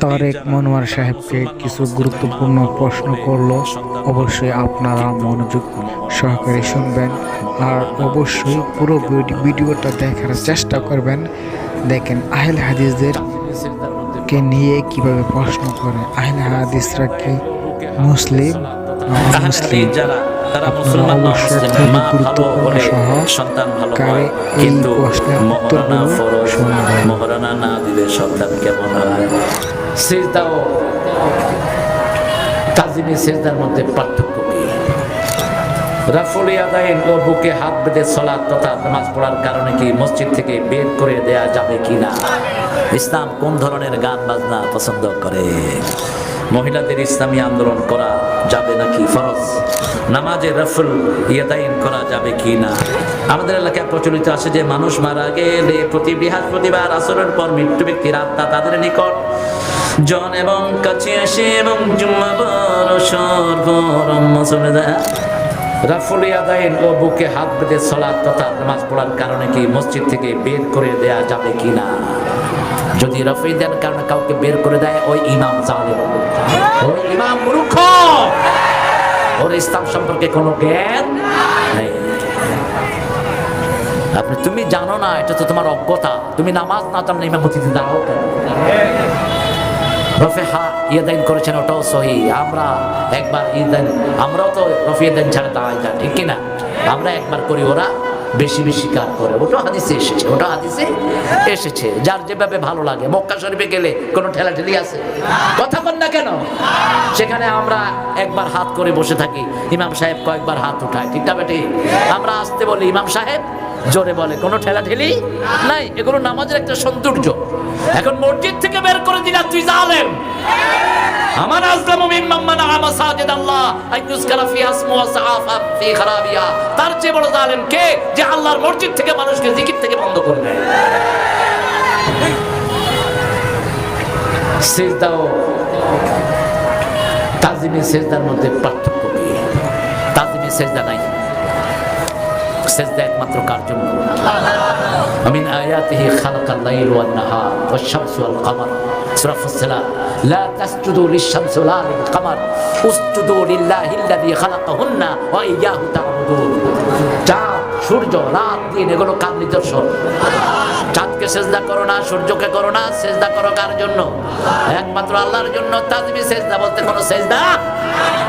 তারেক মনোয়ার সাহেবকে কিছু গুরুত্বপূর্ণ প্রশ্ন করল। অবশ্যই আপনারা মনোযোগ সহকারে শুনবেন আর অবশ্যই পুরো ভিডি- ভিডিওটা দেখার চেষ্টা করবেন। দেখেন আহলে হাদিসদের কে নিয়ে কীভাবে প্রশ্ন করে। আহলে হাদিসরা কি মুসলিম মুসলিম যারা তারা মুসলমান মা ভালো সন্তান ভালো হয় কিন্তু প্রশ্নের মহারানা ফরজ মহারানা না দিলে সন্তান কেমন হয়? সিজদাও তাজিমি সিজদার মধ্যে পার্থক্য কি? রাফুল ইয়াদাইন ও বুকে হাত বেঁধে তথা নামাজ পড়ার কারণে কি মসজিদ থেকে বের করে দেয়া যাবে কিনা? ইসলাম কোন ধরনের গান বাজনা পছন্দ করে? মহিলাদের ইসলামী আন্দোলন করা যাবে নাকি ফরজ? নামাজে রফুল ইয়াদাইন করা যাবে কি না? আমাদের এলাকায় প্রচলিত আছে যে মানুষ মারা গেলে প্রতি বৃহস্পতিবার আসরের পর মৃত্যু ব্যক্তির আত্মা তাদের নিকট। জন এবং কাছে আসে এবং জুম্মা বরসর বরম চলে রাফুল ইয়াদাইন ও বুকে হাত বেঁধে সলাৎ তথা নামাজ পড়ার কারণে কি মসজিদ থেকে বের করে দেয়া যাবে কিনা যদি রফি দেন কারণে কাউকে বের করে দেয়, ওই ইমাম জালেম। ওই ইমাম মূর্খ ইসলাম সম্পর্কে কোনো জ্ঞান নেই। আপনি, তুমি জানো না, এটা তো তোমার অজ্ঞতা। তুমি নামাজ না জানলে ইমামতিতে দাঁড়াও কেন? রফে হা ইয়েদাইন করেছেন, ওটাও সহি। আমরা একবার ইয়েদাইন আমরাও তো রফি ইয়েদাইন ছাড়া দাঁড়াই না, ঠিক কিনা? আমরা একবার করি, ওরা বেশি বেশি কাজ করে। ওটা হাদিসে এসেছে, ওটা হাদিসে এসেছে। যার যেভাবে ভালো লাগে। মক্কা শরীফে গেলে কোনো ঠেলা ঠেলি আছে? কথা বল না কেন? সেখানে আমরা একবার হাত করে বসে থাকি। ইমাম সাহেব কয়েকবার হাত উঠায়। ঠিক না বেটি? আমরা আসতে বলি, ইমাম সাহেব জোরে বলে, কোনো ঠেলা ঠেলি নাই, এগুলো নামাজের একটা সৌন্দর্য। এখন মসজিদ থেকে বের করে দিলা, তুই জালেম। আমার আজলামু মিম্মান মানা মাসাজিদ আল্লাহ আইয়ুজকারা ফি ওয়া সাআফা ফি খারাবিয়া। তার চেয়ে বড় জালেম কে যে আল্লাহর মসজিদ থেকে মানুষকে জিকির থেকে বন্ধ করে দেয়? সিজদাও, তাজিমি সিজদার মধ্যে পার্থক্য কি? তাজিমি সিজদা নাই। সেজদা একমাত্র কার জন্য? আমিন আয়াতিহি খালাকাল লাইল ওয়ান নাহার ওয়াশ শামসু ওয়াল কমার। সূরা ফুসসিলাত, লা তাসজুদু লিশ-শামসি ওয়ালা লিল-কমার উসজুদু লিল্লাহি আল্লাযী খালাকাহুন্না ওয়া ইয়াহু তা'বুদুন। চাঁদ, সূর্য, রাত, দিন, এগুলো কার নিদর্শন? চাঁদকে সেজদা করো না, সূর্যকে করো না, সেজদা করো কার জন্য? একমাত্র আল্লাহর জন্য তাজবি সেজদা বলতে কোনো সেজদা?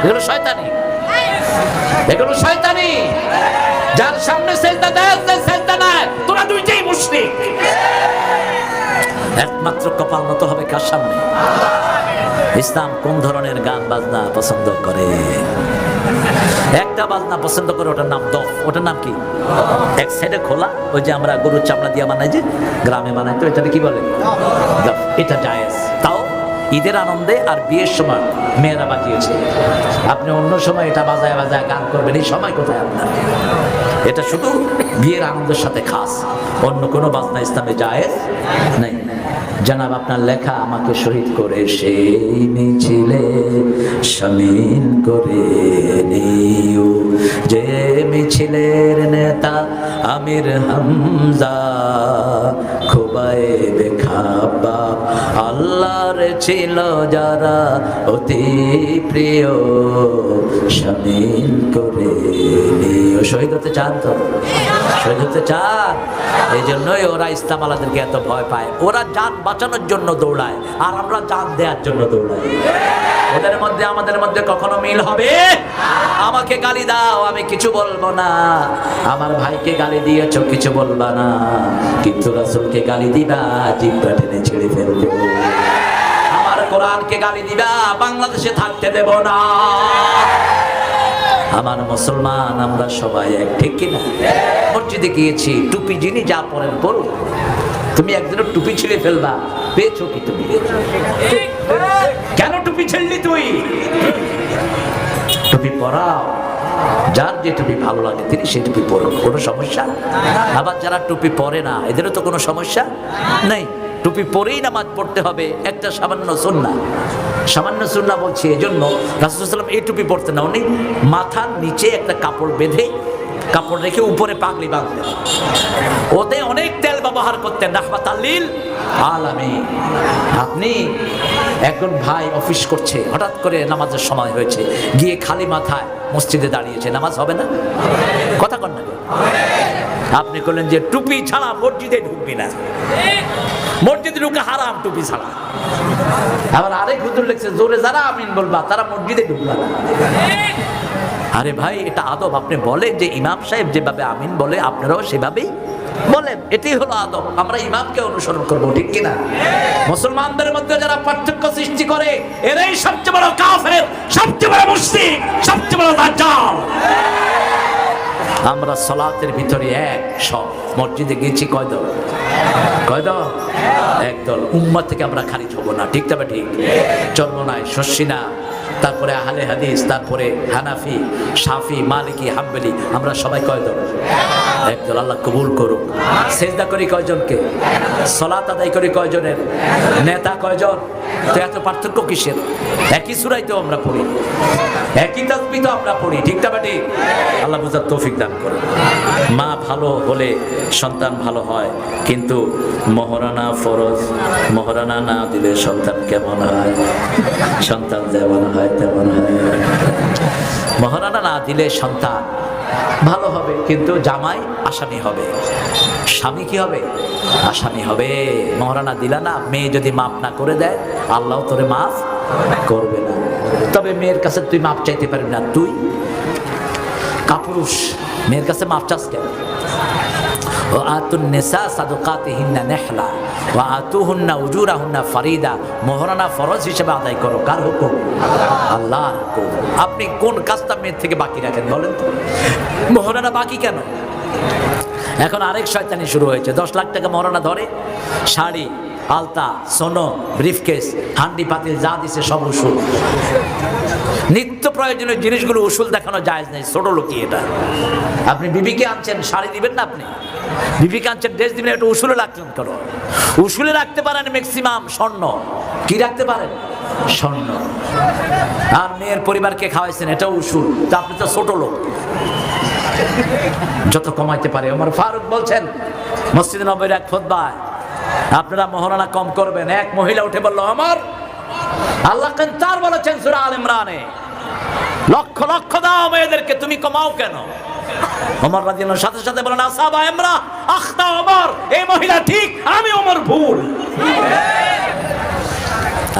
এগুলো শয়তানি। এগুলো শয়তানি। যার সামনে সেজদা দেয় সেজদা নেয়। তোরা দুইটাই মুশরিক। একমাত্র কপাল নত হবে কার সামনে? ইসলাম কোন ধরনের গান, বাজনা পছন্দ করে? একটা বাজনা পছন্দ করে, ওটার নাম দফ। ওটার নাম কি? এক সাইডে খোলা, ওই যে আমরা গরুর চামড়া দিয়ে বানাই যে, গ্রামে বানাই তো, এটাকে কি বলে? এটা জায়েজ। তাও ঈদের আনন্দে আর বিয়ের সময় মেয়েরা বাজিয়েছে। আপনি অন্য সময় এটা বাজায় বাজায় গান করবেন, এই সময় কোথায় আপনার? এটা শুধু বিয়ের আনন্দের সাথে খাস। অন্য কোনো বাজনা ইসলামে জায়েজ নেই। জানাব, আপনার লেখা আমাকে শহীদ করে, সেই মিছিলে সামিল করে নিও। যে মিছিলের নেতা আমির হামজা খোবায় বেখাবা আল্লাহর ছিল যারা অতি প্রিয়, সামিল করে নিও। শহীদ হতে চান তো? শহীদ হতে চান? এই জন্যই ওরা ইসলাম আলাদেরকে এত ভয় পায়। ওরা যান বাঁচানোর জন্য দৌড়ায়, আর আমরা জান দেওয়ার জন্য দৌড়াই। ওদের মধ্যে, আমাদের মধ্যে কখনো মিল হবে? আমাকে গালি দাও, আমি কিছু বলব না। আমার ভাইকে গালি দিয়েছ, কিছু বলবা না। কিন্তু রাসুলকে গালি দিবা, জিব্বা টেনে ছেড়ে ফেলব। আমার কোরআনকে গালি দিবা, বাংলাদেশে থাকতে দেব না। আমার মুসলমান, আমরা সবাই এক, ঠিক কিনা মসজিদে গিয়েছি, টুপি যিনি যা পরেন পড়ুন তুমি একদিনও টুপি ছিঁড়ে ফেলবা। পেয়েছ কি তুমি? টুপি ছিঁড়লি তুই? পরাও। যার যে টুপি ভালো লাগে, তিনি সেই টুপি পরুন কোনো সমস্যা? আবার যারা টুপি পরে না, এদেরও তো কোনো সমস্যা? নেই। টুপি পরেই নামাজ পড়তে হবে, একটা সামান্য সুন্না সামান্য সুন্না বলছি এই জন্য রাসুসাল্লাম এই টুপি পড়তে না উনি মাথার নিচে একটা কাপড় বেঁধে, কাপড় রেখে উপরে পাগলি বাঁধতেন ওতে অনেক তেল ব্যবহার করতেন রাহমাত আল্লিল আলামী আপনি একজন ভাই অফিস করছে, হঠাৎ করে নামাজের সময় হয়েছে। গিয়ে খালি মাথায় মসজিদে দাঁড়িয়েছে। নামাজ হবে না? কথা কন না আপনি করলেন যে টুপি ছাড়া মসজিদে ঢুকবি না। মসজিদে ঢুকে হারাম টুপি ছাড়া। আবার আরেক হুজুর লিখছে, জোরে যারা আমিন বলবা, তারা মসজিদে ঢুকবা না। আরে ভাই, এটা আদব। আপনি বলেন যে ইমাম সাহেব যেভাবে আমিন বলে, আপনারাও সেভাবেই বলেন এটাই হলো আদব। আমরা ইমামকে অনুসরণ করব, ঠিক কিনা? মুসলমানদের মধ্যে যারা পার্থক্য সৃষ্টি করে, এরাই সবচেয়ে বড় কাফের, সবচেয়ে বড় মুসলিম সবচেয়ে বড় দাজ্জাল। আমরা সলাতের ভিতরে এক সব। মসজিদে গেছি কয় দল? কয় দল? এক দল। উম্মা থেকে আমরা খারিজ হব না, ঠিক তবে ঠিক? চর্মনায় শস্যিনা তারপরে আহলে হাদিস, তারপরে হানাফি সাফি মালিকি, হাম্বেলি, আমরা সবাই কয় দল একদল, আল্লাহ কবুল করুক। সেজদা করি কয়জনকে? সলাত আদায় করি কয়জনের? নেতা কয়জন? তো এত পার্থক্য কিসের? একই সুরাই তো আমরা পড়ি। একই তাসবি তো আমরা পড়ি, ঠিক না ঠিক আল্লাহ বুঝার তৌফিক দান করে মা ভালো হলে সন্তান ভালো হয়, কিন্তু মহারানা ফরজ, মহারানা না দিলে সন্তান কেমন হয়? সন্তান যেমন হয় তেমন হয়। মহারানা না দিলে সন্তান ভালো হবে, কিন্তু জামাই আসামি হবে। স্বামী কি হবে? আসামি হবে। মহারানা দিলা না মেয়ে যদি মাপ না করে দেয়, আল্লাহ তোরে মাফ করবে না। তবে মেয়ের কাছে তুই মাপ চাইতে পারবি না। তুই কাপুরুষ, মেয়ের কাছে মাপ চাস কেন? ও আতুন নেশা সাদুকাতে হিন্না নেহলা। ও আতু হুন্না উজুরা হুন্না ফারিদা। মোহরানা ফরজ হিসেবে আদায় করো। কার হুকুম? আল্লাহ আপনি কোন কাজটা মেয়ের থেকে বাকি রাখেন বলেন তো? মোহরানা বাকি কেন? এখন আরেক শয়তানি শুরু হয়েছে। দশ লাখ টাকা মহারণা ধরে। শাড়ি, আলতা, সোনো, ব্রিফকেস, হান্ডি, পাতিল যা দিছে সব উসুল। নিত্য প্রয়োজনীয় জিনিসগুলো উসুল দেখানো যায় নাই। ছোট লোকই এটা। আপনি বিবিকে আনছেন, শাড়ি দিবেন না আপনি? বিবিকে আনছেন ড্রেস দিবেন একটু উসুলে রাখলেন করো উসুলে রাখতে পারেন ম্যাক্সিমাম স্বর্ণ। কি রাখতে পারেন? স্বর্ণ। আর মেয়ের পরিবারকে খাওয়াইছেন এটা উসুল। তা আপনি তো ছোট লোক। যত কমাইতে পারে। আমার ফারুক বলছেন, মসজিদ নবের এক খোদ্বায়, আপনারা মহারণা কম করবেন। এক মহিলা উঠে বলল আমার আল্লাহ কেন তার বলেছেন সুরা আল ইমরানে। লক্ষ লক্ষ দাও মেয়েদেরকে, তুমি কমাও কেন? ওমর রাদিয়াল্লাহু সাথে সাথে বলেন, আসাবা ইমরা, আখতা ওমর, এই মহিলা ঠিক, আমি ওমর ভুল।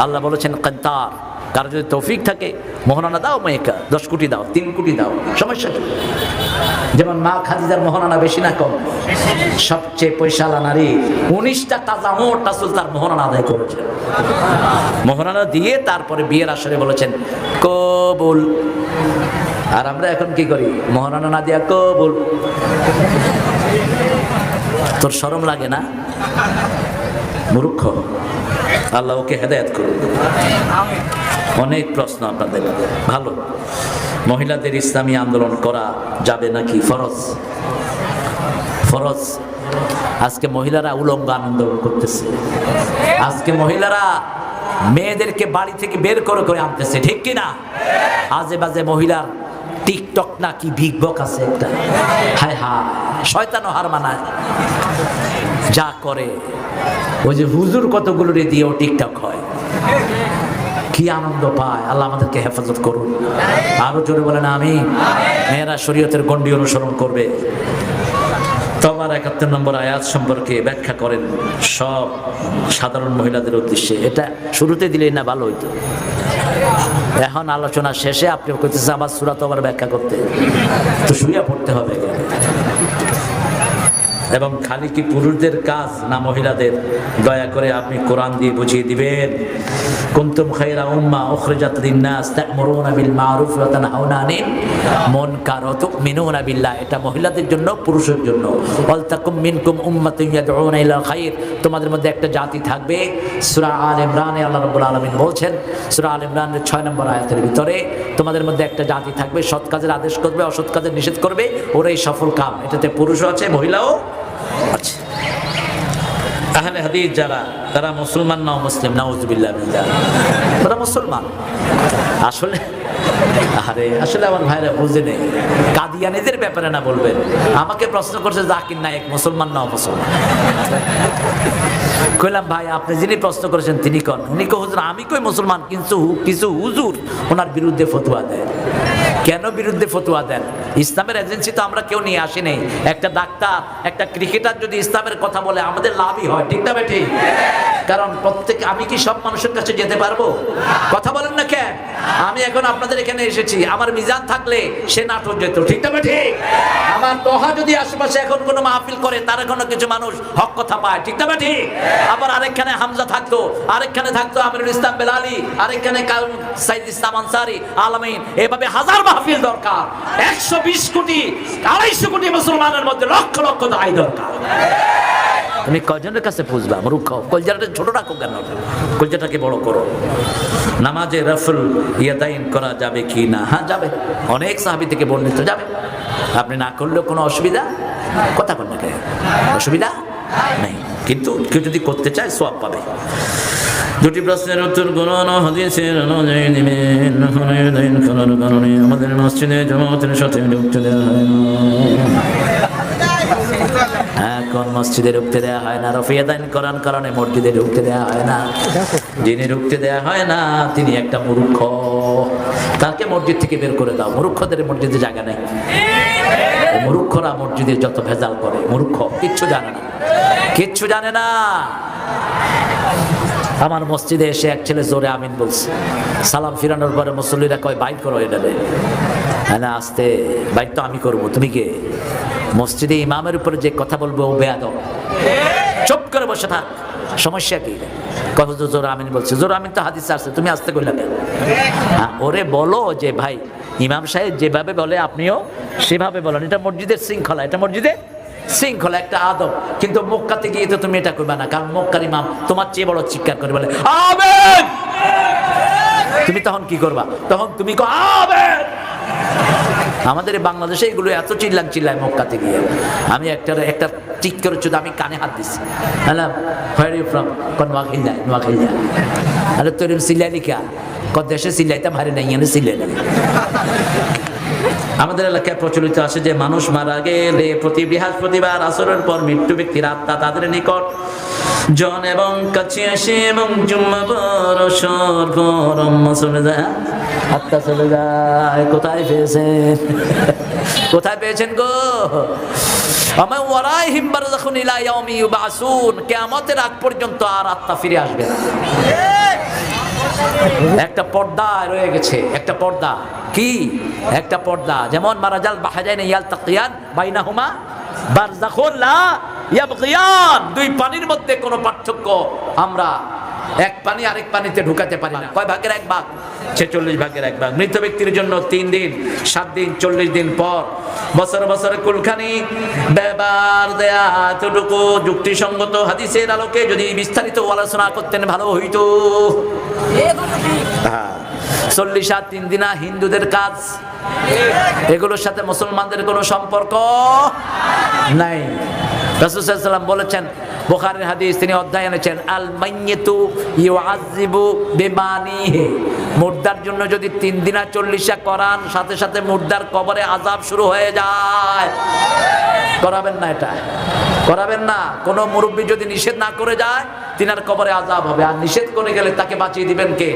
আল্লাহ বলেছেন কান্তার কারও যদি তৌফিক থাকে, মোহনানা দাও মেয়েকা দশ কোটি দাও, তিন কোটি দাও, সমস্যা কি? যেমন মা খাদিজার মোহনানা বেশি না কম। সবচেয়ে পয়সালা নারী, উনিশটা তাজা মোট রাসুল তার মোহনানা আদায় করেছে মোহনানা দিয়ে তারপরে বিয়ের আসরে বলেছেন, কবুল। আর আমরা এখন কি করি? মোহনানা না দিয়া কবুল। তোর শরম লাগে না? মূর্খ। আল্লাহ ওকে হেদায়ত করুন অনেক প্রশ্ন আপনাদের। ভালো। মহিলাদের ইসলামী আন্দোলন করা যাবে নাকি? ফরজ। ফরজ। আজকে মহিলারা উলঙ্গ আন্দোলন করতেছে। আজকে মহিলারা মেয়েদেরকে বাড়ি থেকে বের করে করে আনতেছে। ঠিক কি না আজে বাজে মহিলার টিকটক না কি বিগ বক আছে একটা? হায় হা শয়তানো হার মানায়। যা করে, ওই যে হুজুর কতগুলো রে দিয়েও টিকটক হয়। কি আনন্দ পায়, আল্লাহ আমাদেরকে হেফাজত করুন। আরও জোরে বলেন আমি মেয়েরা শরীয়তের গণ্ডি অনুসরণ করবে। তোমার একাত্তর নম্বর আয়াত সম্পর্কে ব্যাখ্যা করেন। সব সাধারণ মহিলাদের উদ্দেশ্যে। এটা শুরুতে দিলেই না, ভালো হইতো। এখন আলোচনা শেষে আপনি আমার আবার সুরাত আবার ব্যাখ্যা করতে। তো শুয়ে পড়তে হবে। এবং খালি কি পুরুষদের কাজ না মহিলাদের? দয়া করে আপনি কোরআন দিয়ে বুঝিয়ে দিবেন। কুনতুম খায়রা উম্মা উখরিজাত লিন-নাস তা'মুরুনা বিল মা'রুফ ওয়া তানহাউনা আনিল মুনকার ওয়া তু'মিনুনা বিল্লাহ। এটা মহিলাদের জন্য, পুরুষের জন্য। ওয়াল তাকুম মিনকুম উম্মাতুন ইয়াদউনা ইলাল খায়র তোমাদের মধ্যে একটা জাতি থাকবে, সূরা আল ইমরানে আল্লাহ রাব্বুল আলামিন বলছেন, সূরা আল ইমরানের 6 নম্বর আয়াতের ভিতরে, তোমাদের মধ্যে একটা জাতি থাকবে, সৎ কাজের আদেশ করবে, অসৎ কাজের নিষেধ করবে, ওরাই সফল কাম। এটাতে পুরুষও আছে, মহিলাও আহলে হাদিস যারা, তারা মুসলমান না মুসলিম? নাউজুবিল্লাহ বিল্লাহ। তারা মুসলমান। আসলে, আরে, আসলে আমার ভাইরা বুঝে নেই। কাদিয়ানিদের ব্যাপারে না বলবেন। আমাকে প্রশ্ন করছে, জাকির নায়ক মুসলমান না মুসলমান কইলাম, ভাই, আপনি যিনি প্রশ্ন করেছেন, তিনি কন? উনি কো হুজুর, আমি কই মুসলমান? কিন্তু কিছু হুজুর ওনার বিরুদ্ধে ফতোয়া দেয়। কেন বিরুদ্ধে ফতোয়া দেন? ইসলামের এজেন্সি তো আমরা কেউ নিয়ে আসি নাই একটা ডাক্তার, একটা ক্রিকেটার যদি ইসলামের কথা বলে, আমাদের লাভই হয়, ঠিক না বেঠি কারণ প্রত্যেক আমি কি সব মানুষের কাছে যেতে পারব? কথা বলেন না কেন? আমি এখন আপনাদের এখানে এসেছি। আমার মিজান থাকলে সে নাটক যেত, ঠিক না বেঠি আমার দহা যদি আশেপাশে এখন কোনো মাহফিল করে, তার কোনো কিছু মানুষ হক কথা পায়, ঠিক না বেঠি আবার আরেকখানে হামজা থাকতো, আরেকখানে থাকতো আমিরুল ইসলাম বেলালি, আরেকখানে সাইদ ইসলাম আনসারি, আলমিন, এভাবে হাজার মাহফিল দরকার। একশো বিশ কোটি, আড়াইশো কোটি মুসলমানের মধ্যে লক্ষ লক্ষ দায় দরকার। তুমি কজনের কাছে বুঝবা মূর্খ? কলজাটা ছোট রাখো কেন? কলজাটাকে বড় করো। নামাজে রফুল ইয়াদাইন করা যাবে কি না? হ্যাঁ যাবে। অনেক সাহাবি থেকে বর্ণিত, যাবে। আপনি না করলেও কোনো অসুবিধা? কথা বল না অসুবিধা? নেই। কিন্তু কেউ যদি করতে চায় সব পাবে। দুটি প্রশ্নের উত্তর করুন হাদিসের অনুযায়ী নেবেন নাহলে করার কারণে আমাদের মসজিদে জামাতের সাথে ঢুকতে দেওয়া হয় না। এখন মসজিদে ঢুকতে দেওয়া হয় না? রফিয়া দাইন করার কারণে মসজিদে ঢুকতে দেওয়া হয় না। যিনি ঢুকতে দেওয়া হয় না, তিনি একটা মূর্খ। তাকে মসজিদ থেকে বের করে দাও। মূর্খদের মসজিদে জায়গা নেই। মূর্খরা মসজিদে যত ভেজাল করে, মূর্খ, কিচ্ছু জানে না। কিচ্ছু জানে না। আমার মসজিদে এসে এক ছেলে জোরে আমিন বলছে। সালাম ফিরানোর পরে মুসল্লিরা কয় বাইক করো এটারে হ্যাঁ আসতে বাইক তো আমি করব। তুমি কে? মসজিদে ইমামের উপরে যে কথা বলব ও বেয়াদ চুপ করে বসে থাক। সমস্যা কি? কত জোর আমিন বলছে। জোর আমিন তো হাদিস আসছে তুমি আসতে কইলা হ্যাঁ, ওরে বলো যে ভাই ইমাম সাহেব যেভাবে বলে আপনিও সেভাবে বলেন। এটা মসজিদের শৃঙ্খলা এটা মসজিদে শৃঙ্খলা একটা আদব। কিন্তু মক্কাতে গিয়ে তো তুমি এটা করবে না, কারণ মক্কার ইমাম তোমার চেয়ে বড় চিৎকার করে বলে তুমি তখন কি করবা? তখন তুমি আমাদের বাংলাদেশে এগুলো এত চিল্লান চিল্লায় মক্কাতে গিয়ে। আমি একটা একটা ঠিক করে চুদ আমি কানে হাত দিছি। হ্যালো হোয়ার ইউ ফ্রম কোন নোয়াখিল যায় নোয়াখিল যায় আরে তোর সিলাই কা? কত দেশে সিলাইতে ভারি নাই, এনে সিলাই নাই আমাদের এলাকায় প্রচলিত আছে যে মানুষ মারা গেলে প্রতি বৃহস্পতিবার আসরের পর মৃত্যু ব্যক্তির আত্মা তাদের নিকট। জন এবং কাছে আসে এবং জুম্মা পর সর চলে যায়। আত্মা চলে যায়, কোথায় পেয়েছেন? কোথায় পেয়েছেন গো? আমার ওয়ারাই হিম্বার যখন ইলা ইয়াউমি ইউবাসুন, কিয়ামতের আগ পর্যন্ত আর আত্মা ফিরে আসবে না। একটা পর্দা রয়ে গেছে, একটা পর্দা। কি? একটা পর্দা। যেমন মারাজাল বাহাজাইন ইয়াল তাকিয়ান বাইনা হুমা লা ইয়াবগিয়ান। দুই পানির মধ্যে কোনো পার্থক্য আমরা এক পানি আরেক পানিতে ঢুকাতে পারি না। কয় ভাগের এক ভাগ? ছেচল্লিশ ভাগের এক ভাগ। মৃত ব্যক্তির জন্য তিন দিন সাত দিন চল্লিশ দিন পর বছর বছর কুলখানি ব্যবহার দেয়া এতটুকু যুক্তিসঙ্গত হাদিসের আলোকে যদি বিস্তারিত আলোচনা করতেন ভালো হইতো। হ্যাঁ। চল্লিশ আর তিন দিনা হিন্দুদের কাজ। এগুলোর সাথে মুসলমানদের কোনো সম্পর্ক নাই। বলেছেন বুখারীর হাদিস, তিনি অধ্যায় এনেছেন আল মাইয়াতু ইউআযিবু বিমানিহি। মুর্দার জন্য যদি তিন দিনা চল্লিশা করান, সাথে সাথে মুর্দার কবরে আজাব শুরু হয়ে যায়। করাবেন না এটা। করাবেন না। কোনো মুরব্বী যদি নিষেধ না করে যায়, তিনার কবরে আজাব হবে। আর নিষেধ করে গেলে তাকে বাঁচিয়ে দিবেন কে?